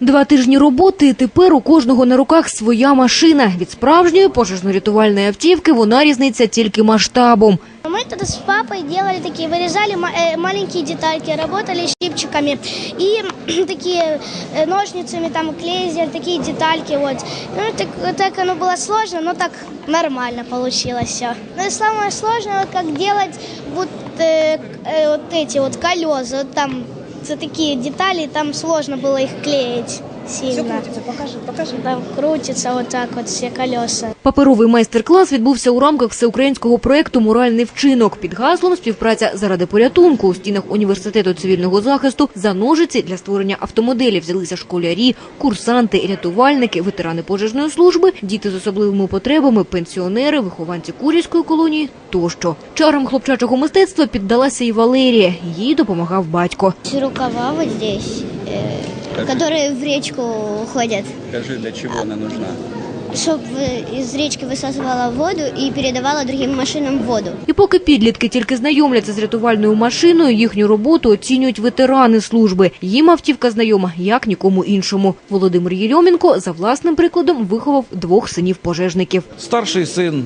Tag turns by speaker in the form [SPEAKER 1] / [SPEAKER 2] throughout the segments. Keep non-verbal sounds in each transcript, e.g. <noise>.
[SPEAKER 1] Два тижні роботи, і тепер у кожного на руках своя машина. Від справжньої пожежно-рятувальної автівки вона різниця тільки масштабом.
[SPEAKER 2] Мы тогда с папой делали такие, вырезали ма- э, маленькие детальки, работали щипчиками и <clears throat> такие э, ножницами, там клейзер, такие детальки вот. Ну, так, так оно было сложно, но так нормально получилось все. Но самое сложное, вот как делать вот, э, э, вот эти вот колеса, вот там за такие детали, там сложно было их клеить сильно. Все крутится, покажи, покажи. Там крутится вот так вот все колеса.
[SPEAKER 1] Паперовий майстер-клас відбувся у рамках всеукраїнського проєкту «Моральний вчинок» під гаслом «Співпраця заради порятунку». У стінах університету цивільного захисту за ножиці для створення автомоделів взялися школярі, курсанти, рятувальники, ветерани пожежної служби, діти з особливими потребами, пенсіонери, вихованці Курівської колонії тощо. Чарам хлопчачого мистецтва піддалася і Валерія. Їй допомагав батько
[SPEAKER 2] рукава вот здесь, э, которые в речку уходят,
[SPEAKER 3] Скажи, для чего она нужна?
[SPEAKER 2] чтобы из речки высасывала воду и передавала другим машинам воду.
[SPEAKER 1] І поки підлітки тільки знайомляться з рятувальною машиною, їхню роботу оцінюють ветерани служби. Їм автівка знайома як нікому іншому. Володимир Єльоменко за власним прикладом виховав двох синів пожежників.
[SPEAKER 4] Старший сын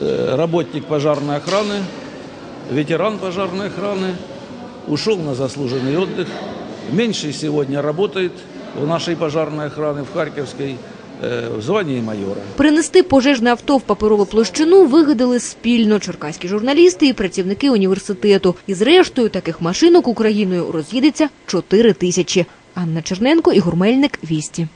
[SPEAKER 4] э, работник пожарной охраны, ветеран пожарной охраны, ушел на заслуженный отдых. Меньший сегодня работает в нашей пожарной охране в Харьковской э, в звании майора.
[SPEAKER 1] Принести пожежне авто в паперову площину вигадали спільно черкаські журналісти і працівники університету. І зрештою таких машинок Україною роз'їдеться 4 тисячі. Анна Черненко, Ігор Мельник, Вісті.